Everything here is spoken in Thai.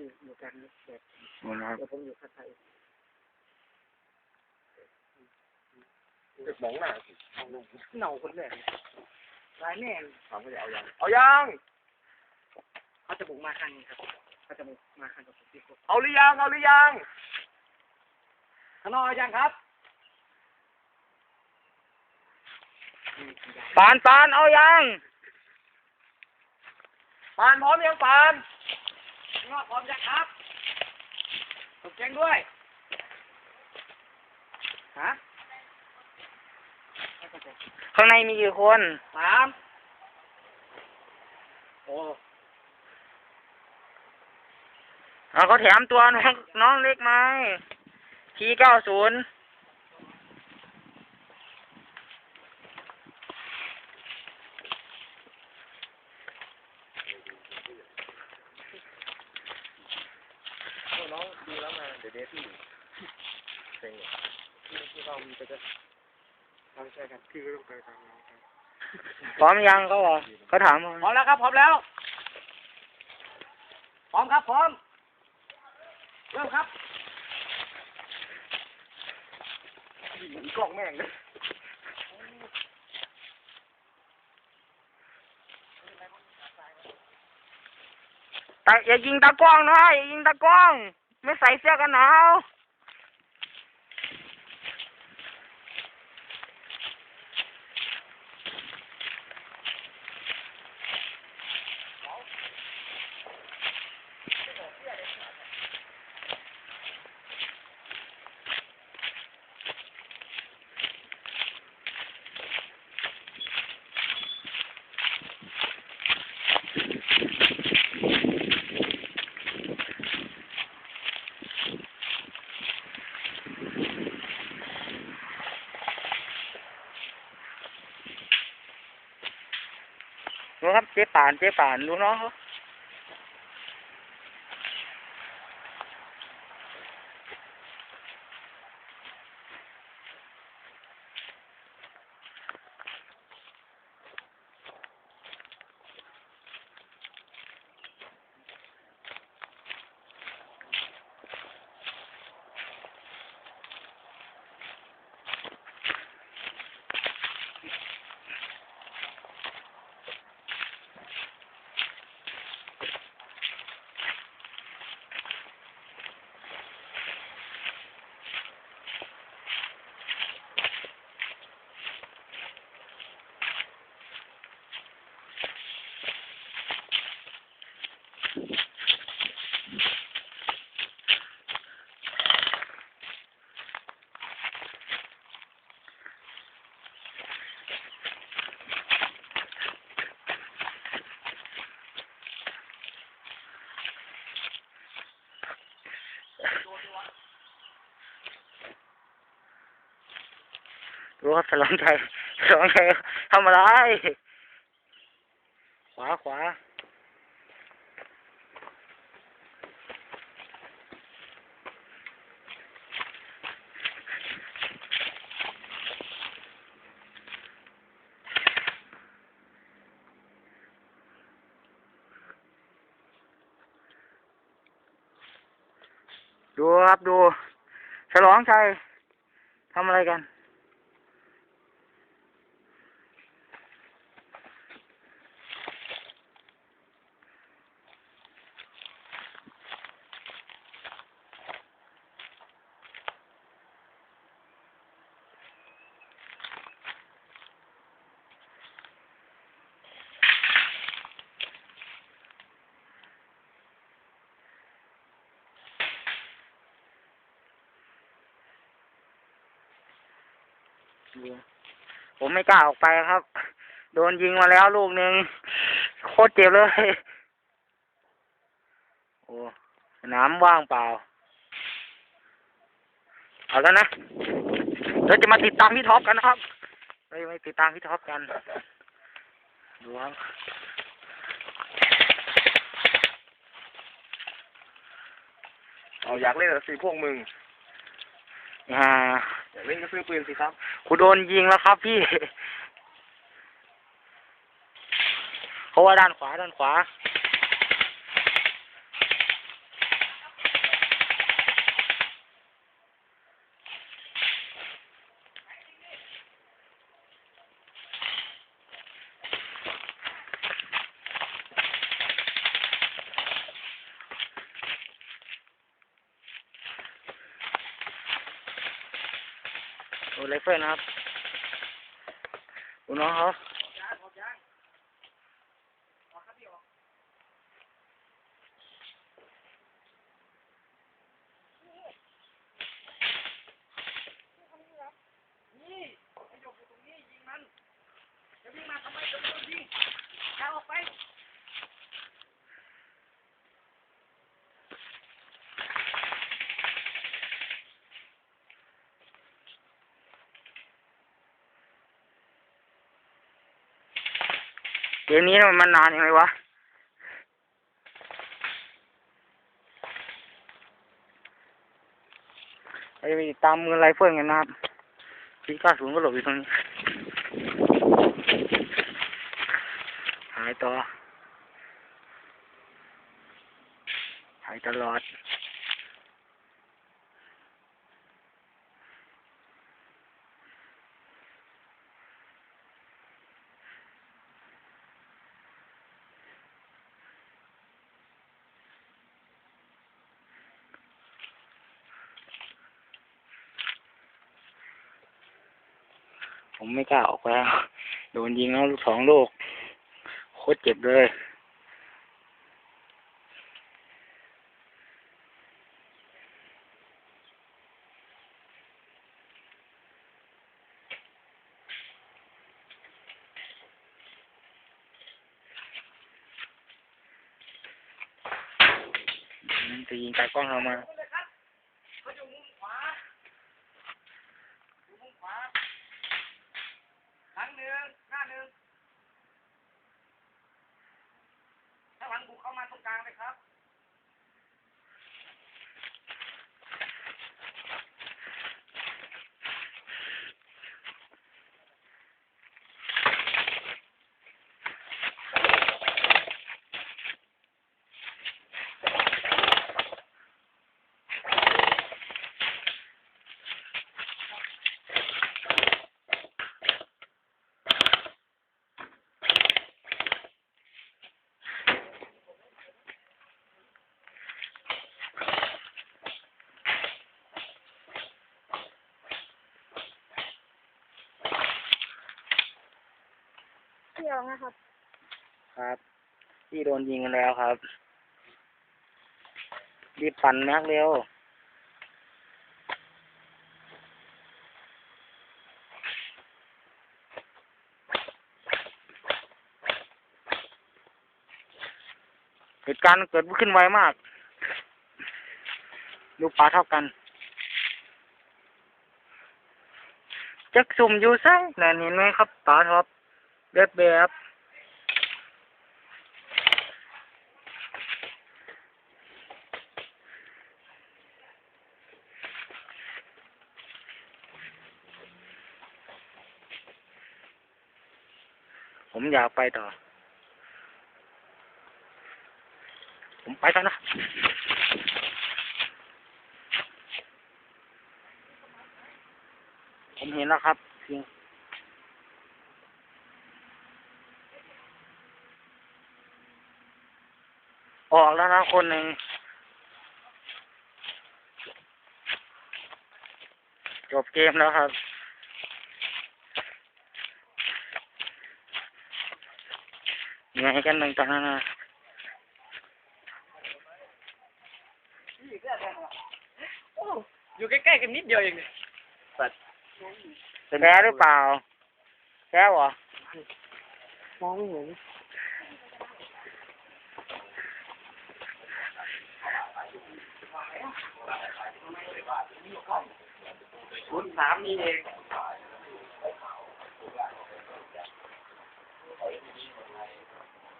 คืออยู่กันแบบหมดแล้วครับเดี๋ยวผมอยู่ข้างใต้มองหน้าสิเหน่าคนแรกรายแน่นถามเขาจะเอายังเอายังเขาจะบุกมาคันนี้ครับเขาจะบุกมาคันกับผมที่ผมเอาหรือยังเอาหรือยังข้างนอกเอายังครับปานปานเอายังปานพร้อมยังปานข้าง นอกพร้อมยังครับตกแกงด้วย ฮะข้างในมีกี่คนสามโอ้เอาเขาแถมตัวน้องน้องเล็กไหมทีเก้าศูนย์ น้องดูแล้วมา เดี๋ยวเดี๋ยวพี่เซ็งที่เรามีไปจะเราใช่กันพี่ก็ต้องไปทางน้องกันพร้อมยังเขาบอกเขาถามมาพร้อมแล้วครับพร้อมแล้ว พร้อมครับพร้อมเริ่มครับกล้องแม่งเลยแต่อย่ายิงตากล้องนะอย่ายิงตากล้อง ไม่ใส่เสื้อกันหนาว ดูครับเจ๊ป่านเจ๊ป่านดูน้องเขา ดูครับสลองใจสลองใจทำอะไร ขวาขวาดูครับดู ฉลองชัยทำอะไรกัน ผมไม่กล้าออกไปครับ โดนยิงมาแล้วลูกหนึ่งโคตรเจ็บเลย โอ้สนามว่างเปล่า เอาแล้วนะเราจะมาติดตามพี่ท็อปกันนะครับไม่ไม่ติดตามพี่ท็อปกันดูครับเอาอยากเล่นกับสิพวกมึง อ่าอยาก เล่นก็ซื้อปืนสิครับกูโดนยิงแล้วครับพี่เขาว่าด้านขวาด้านขวา ไรเฟิลนะครับดูน้องเขา ยางออกยางออกครับพี่ออกนี่ไอ้หยกอยู่ตรงนี้ยิงมันจะวิ่งมาทำไมจะโดนยิงยางออกไป เกมนี้มันนานยังไงวะ ไปติดตามมือไรเฟิลกันนะครับที่ก้าศูนย์ก็หลบอยู่ตรงนี้ หายต่อ หายตลอด ผมไม่กล้าออกไปแล้วโดนยิงแล้วสองลูกโคตรเจ็บเลยจะยิงตากล้องเรามาอยู่มุมขวาอยู่มุมขวา หลังหนึ่งหน้าหนึ่งถ้างหลังบุกเข้ามาตรงกลางเลยครับ เที่ยวนะครับ ครับ พี่โดนยิงกันแล้วครับ รีบปั่นแม็กเร็ว เหตุการณ์เกิดขึ้นไวมาก ดูปลาเท่ากันจักสุ่มอยู่ไซนั่นเห็นไหมครับปลาท็อป แบบแบบผมอยากไปต่อ ผมไปแล้วนะ ผมเห็นแล้วครับเพียง ออกแล้วนะคนหนึ่งจบเกมแล้วครับ ยังไงกันหนึ่งตอนนั้นนะโอ้อยู่ใกล้ๆกันนิดเดียวเองเนี่ยแพ้หรือเปล่าแพ้เหรอมองไม่เห็น คุณย์สามนี่เอง